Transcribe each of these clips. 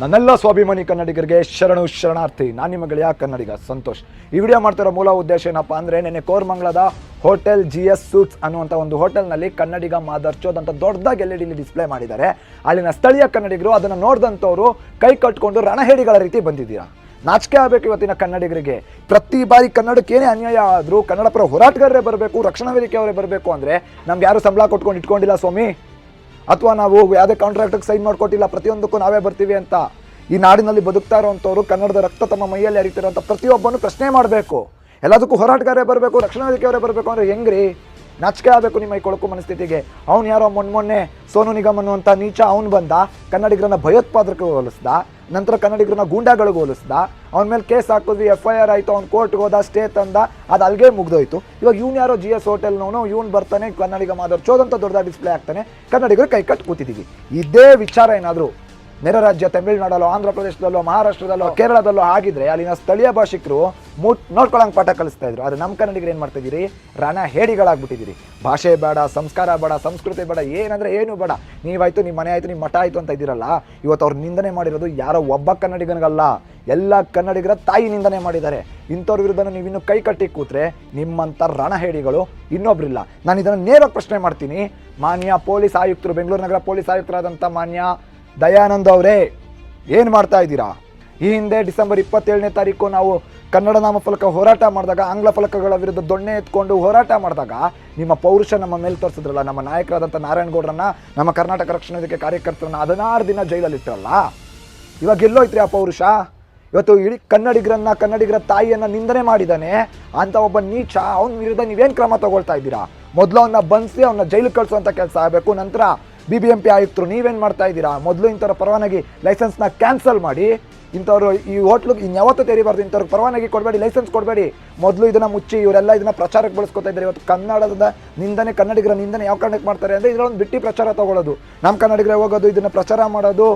ನನ್ನೆಲ್ಲ ಸ್ವಾಭಿಮಾನಿ ಕನ್ನಡಿಗರಿಗೆ ಶರಣು ಶರಣಾರ್ಥಿ, ನಾನು ನಿಮ್ಮ ಗೆಳೆಯ ಕನ್ನಡಿಗ ಸಂತೋಷ್. ಈ ವಿಡಿಯೋ ಮಾಡ್ತಿರೋ ಮೂಲ ಉದ್ದೇಶ ಏನಪ್ಪಾ ಅಂದರೆ ನೆನ್ನೆ ಕೋರ್ಮಂಗ್ಲದ ಹೋಟೆಲ್ ಜಿ ಎಸ್ ಸೂಟ್ಸ್ ಅನ್ನುವಂಥ ಒಂದು ಹೋಟೆಲ್ನಲ್ಲಿ ಕನ್ನಡಿಗ ಮಾದರ್ಚೋದಂಥ ಅಂತ ದೊಡ್ಡದಾಗಿ ಎಲ್ ಡಿ ಡಿಸ್ಪ್ಲೇ ಮಾಡಿದ್ದಾರೆ. ಅಲ್ಲಿನ ಸ್ಥಳೀಯ ಕನ್ನಡಿಗರು ಅದನ್ನು ನೋಡಿದಂಥವ್ರು ಕೈ ಕಟ್ಕೊಂಡು ರಣಹೇಡಿಗಳ ರೀತಿ ಬಂದಿದ್ದೀರಾ? ನಾಚಿಕೆ ಆಗಬೇಕು ಇವತ್ತಿನ ಕನ್ನಡಿಗರಿಗೆ. ಪ್ರತಿ ಬಾರಿ ಕನ್ನಡಕ್ಕೆ ಏನೇ ಅನ್ಯಾಯ ಆದರೂ ಕನ್ನಡ ಪರ ಹೋರಾಟಗಾರರೇ ಬರಬೇಕು, ರಕ್ಷಣಾ ವೇದಿಕೆಯವರೇ ಬರಬೇಕು ಅಂದರೆ ನಮ್ಗೆ ಯಾರು ಸಂಬಳ ಕೊಟ್ಕೊಂಡು ಇಟ್ಕೊಂಡಿಲ್ಲ ಸ್ವಾಮಿ? ಅಥವಾ ನಾವು ಯಾವುದೇ ಕಾಂಟ್ರಾಕ್ಟ್ಗೆ ಸೈನ್ ಮಾಡಿಕೊಟ್ಟಿಲ್ಲ, ಪ್ರತಿಯೊಂದಕ್ಕೂ ನಾವೇ ಬರ್ತೀವಿ ಅಂತ. ಈ ನಾಡಿನಲ್ಲಿ ಬದುಕ್ತಾ ಇರೋವಂಥವ್ರು ಕನ್ನಡದ ರಕ್ತ ತಮ್ಮ ಮೈಯಲ್ಲಿ ಹರಿತಿರೋಂಥ ಪ್ರತಿಯೊಬ್ಬನು ಪ್ರಶ್ನೆ ಮಾಡಬೇಕು. ಎಲ್ಲದಕ್ಕೂ ಹೋರಾಟಗಾರೇ ಬರಬೇಕು ರಕ್ಷಣಾ ವೇದಿಕೆಯವರೇ ಬರಬೇಕು ಅಂದರೆ ಹೆಂಗ್ರಿ? ನಾಚಿಕೆ ಆಗಬೇಕು ನಿಮ್ಮ ಈ ಕೊಳಕು ಮನಸ್ಥಿತಿಗೆ. ಅವ್ನು ಯಾರೋ ಮೊನ್ನೆ ಮೊನ್ನೆ ಸೋನು ನಿಗಮ್ ಅನ್ನುವಂಥ ನೀಚ ಅವ್ನು ಬಂದ, ಕನ್ನಡಿಗರನ್ನ ಭಯೋತ್ಪಾದಕರು ಹೋಲಿಸ್ದ. ನಂತರ ಕನ್ನಡಿಗರನ್ನ ಗೂಂಡಾಗಳಿಗೆ ಹೋಲಿಸ್ದ. ಅವನ ಮೇಲೆ ಕೇಸ್ ಹಾಕಿದ್ವಿ ಎಫ್ ಐ ಆರ್ ಆಯಿತು, ಅವ್ನು ಕೋರ್ಟ್ಗೆ ಹೋದ ಸ್ಟೇ ತಂದ, ಅದು ಅಲ್ಲಿಗೆ ಮುಗ್ದೋಯ್ತು. ಇವಾಗ ಇವ್ನು ಯಾರೋ ಜಿ ಎಸ್ ಹೋಟೆಲ್ನವನು, ಇವ್ನು ಬರ್ತಾನೆ, ಕನ್ನಡಿಗ ಮಾದರ್ ಚೋದಂತ ದೊಡ್ಡ ಡಿಸ್ಪ್ಲೇ ಆಗ್ತಾನೆ, ಕನ್ನಡಿಗರು ಕೈ ಕಟ್ಟು ಕೂತಿದ್ದೀವಿ ಇದೇ ವಿಚಾರ ಏನಾದರೂ ನೆರೆ ರಾಜ್ಯ ತಮಿಳುನಾಡಲ್ಲೋ ಆಂಧ್ರ ಪ್ರದೇಶದಲ್ಲೋ ಮಹಾರಾಷ್ಟ್ರದಲ್ಲೋ ಕೇರಳದಲ್ಲೋ ಆಗಿದ್ರೆ ಅಲ್ಲಿನ ಸ್ಥಳೀಯ ಭಾಷಿಕರು ಮುಟ್ ಪಾಠ ಕಲಿಸ್ತಾ ಇದ್ರು. ಆದರೆ ನಮ್ಮ ಕನ್ನಡಿಗರು ಏನು ಮಾಡ್ತಾ ಇದೀರಿ ರಣ ಹೇಡಿಗಳಾಗ್ಬಿಟ್ಟಿದ್ದೀರಿ. ಭಾಷೆ ಬೇಡ ಸಂಸ್ಕಾರ ಬೇಡ ಸಂಸ್ಕೃತಿ ಬೇಡ ಏನಂದ್ರೆ ಏನು ಬೇಡ. ನೀವಾಯ್ತು ನಿಮ್ಮ ಮನೆ ಆಯಿತು ನಿಮ್ಮ ಮಠ ಆಯಿತು ಅಂತ ಇದ್ದೀರಲ್ಲ ಇವತ್ತು ಅವ್ರು ನಿಂದನೆ ಮಾಡಿರೋದು ಯಾರೋ ಒಬ್ಬ ಕನ್ನಡಿಗನಿಗಲ್ಲ. ಎಲ್ಲ ಕನ್ನಡಿಗರ ತಾಯಿ ನಿಂದನೆ ಮಾಡಿದ್ದಾರೆ. ಇಂಥವ್ರ ವಿರುದ್ಧ ನೀವು ಇನ್ನು ಕೈ ಕಟ್ಟಿ ಕೂತ್ರೆ ನಿಮ್ಮಂಥ ರಣಹೇಡಿಗಳು ಇನ್ನೊಬ್ರಿಲ್ಲ. ನಾನು ಇದನ್ನು ನೇರ ಪ್ರಶ್ನೆ ಮಾಡ್ತೀನಿ. ಮಾನ್ಯ ಪೊಲೀಸ್ ಆಯುಕ್ತರು ಬೆಂಗಳೂರು ನಗರ ಪೊಲೀಸ್ ಆಯುಕ್ತರಾದಂಥ ಮಾನ್ಯ ದಯಾನಂದ್ ಅವರೇ, ಏನು ಮಾಡ್ತಾ ಇದ್ದೀರಾ? ಈ ಹಿಂದೆ ಡಿಸೆಂಬರ್ ಇಪ್ಪತ್ತೇಳನೇ ತಾರೀಕು ನಾವು ಕನ್ನಡ ನಾಮಫಲಕ ಹೋರಾಟ ಮಾಡಿದಾಗ, ಆಂಗ್ಲ ಫಲಕಗಳ ವಿರುದ್ಧ ದೊಣ್ಣೆ ಎತ್ಕೊಂಡು ಹೋರಾಟ ಮಾಡಿದಾಗ, ನಿಮ್ಮ ಪೌರುಷ ನಮ್ಮ ಮೇಲೆ ತೋರಿಸಿದ್ರಲ್ಲ, ನಮ್ಮ ನಾಯಕರಾದಂಥ ನಾರಾಯಣಗೌಡ್ರನ್ನ ನಮ್ಮ ಕರ್ನಾಟಕ ರಕ್ಷಣಾ ವೇದಿಕೆ ಕಾರ್ಯಕರ್ತರನ್ನ ಹದಿನಾರು ದಿನ ಜೈಲಲ್ಲಿ ಇಟ್ಟರಲ್ಲ ಇವಾಗ ಎಲ್ಲೋಯ್ತ್ರಿ ಆ ಪೌರುಷ? ಇವತ್ತು ಇಡೀ ಕನ್ನಡಿಗರನ್ನ, ಕನ್ನಡಿಗರ ತಾಯಿಯನ್ನ ನಿಂದನೆ ಮಾಡಿದ್ದಾನೆ. ಅಂತ ಒಬ್ಬ ನೀಚ, ಅವನ ವಿರುದ್ಧ ನೀವೇನು ಕ್ರಮ ತಗೊಳ್ತಾ ಇದ್ದೀರಾ? ಮೊದಲು ಅವನ್ನ ಬಂಧಿಸಿ ಅವನ್ನ ಜೈಲಿಗೆ ಕಳಿಸುವಂಥ ಕೆಲಸ ಆಗಬೇಕು, ನಂತರ ಬಿ ಬಿ ಎಂ ಪಿ ಆಯುಕ್ತರು ನೀವೇನು ಮಾಡ್ತಾ ಇದ್ದೀರಾ? ಮೊದಲು ಇಂಥವ್ರ ಪರವಾನಗಿ ಲೈಸೆನ್ಸ್ನ ಕ್ಯಾನ್ಸಲ್ ಮಾಡಿ, ಇಂಥವ್ರು ಈ ಹೋಟ್ಲಿಗೆ ಇನ್ಯಾವತ್ತೂ ತೆರಿಬಾರ್ದು, ಇಂಥವ್ರಿಗೆ ಪರವಾನಗಿ ಕೊಡಬೇಡಿ ಲೈಸೆನ್ಸ್ ಕೊಡಬೇಡಿ. ಮೊದಲು ಇದನ್ನು ಮುಚ್ಚಿ, ಇವರೆಲ್ಲ ಇದನ್ನು ಪ್ರಚಾರಕ್ಕೆ ಬಳಸ್ಕೊತಾ ಇದ್ದಾರೆ. ಇವತ್ತು ಕನ್ನಡದ ನಿಂದನೆ, ಕನ್ನಡಿಗರ ನಿಂದನೆ ಯಾವ ಕಾರಣಕ್ಕೆ ಮಾಡ್ತಾರೆ ಅಂದರೆ ಇದರೊಂದು ಬಿಟ್ಟಿ ಪ್ರಚಾರ ತಗೊಳ್ಳೋದು. ನಮ್ಮ ಕನ್ನಡಿಗರೇ ಹೋಗೋದು, ಇದನ್ನು ಪ್ರಚಾರ ಮಾಡೋದು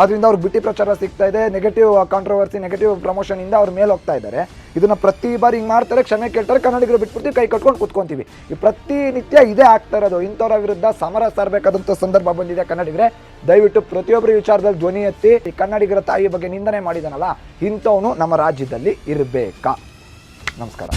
ಅದರಿಂದ ಅವ್ರಿಗೆ ಬಿಟ್ಟಿ ಪ್ರಚಾರ ಸಿಗ್ತಾ ಇದೆ ನೆಗೆಟಿವ್ ಕಾಂಟ್ರವರ್ಸಿ ನೆಗೆಟಿವ್ ಪ್ರಮೋಷನ್ ಇಂದ ಅವ್ರ ಮೇಲೆ ಹೋಗ್ತಾ ಇದ್ದಾರೆ. ಇದನ್ನ ಪ್ರತಿ ಬಾರಿ ಹಿಂಗೆ ಮಾಡ್ತಾರೆ, ಕ್ಷಮೆ ಕೇಳ್ತಾರೆ, ಕನ್ನಡಿಗರು ಬಿಟ್ಬಿಡ್ತೀವಿ, ಕೈ ಕಟ್ಕೊಂಡು ಕೂತ್ಕೊಂತೀವಿ. ಈ ಪ್ರತಿನಿತ್ಯ ಇದೇ ಆಗ್ತಾ ಇರೋದು. ಇಂಥವ್ರ ವಿರುದ್ಧ ಸಮರ ಸಾರಬೇಕಾದಂಥ ಸಂದರ್ಭ ಬಂದಿದೆ ಕನ್ನಡಿಗರೆ. ದಯವಿಟ್ಟು ಪ್ರತಿಯೊಬ್ಬರ ವಿಚಾರದಲ್ಲಿ ಧ್ವನಿ ಎತ್ತಿ, ಈ ಕನ್ನಡಿಗರ ತಾಯಿ ಬಗ್ಗೆ ನಿಂದನೆ ಮಾಡಿದಾನಲ್ಲ, ಇಂಥವನು ನಮ್ಮ ರಾಜ್ಯದಲ್ಲಿ ಇರಬೇಕಾ? ನಮಸ್ಕಾರ.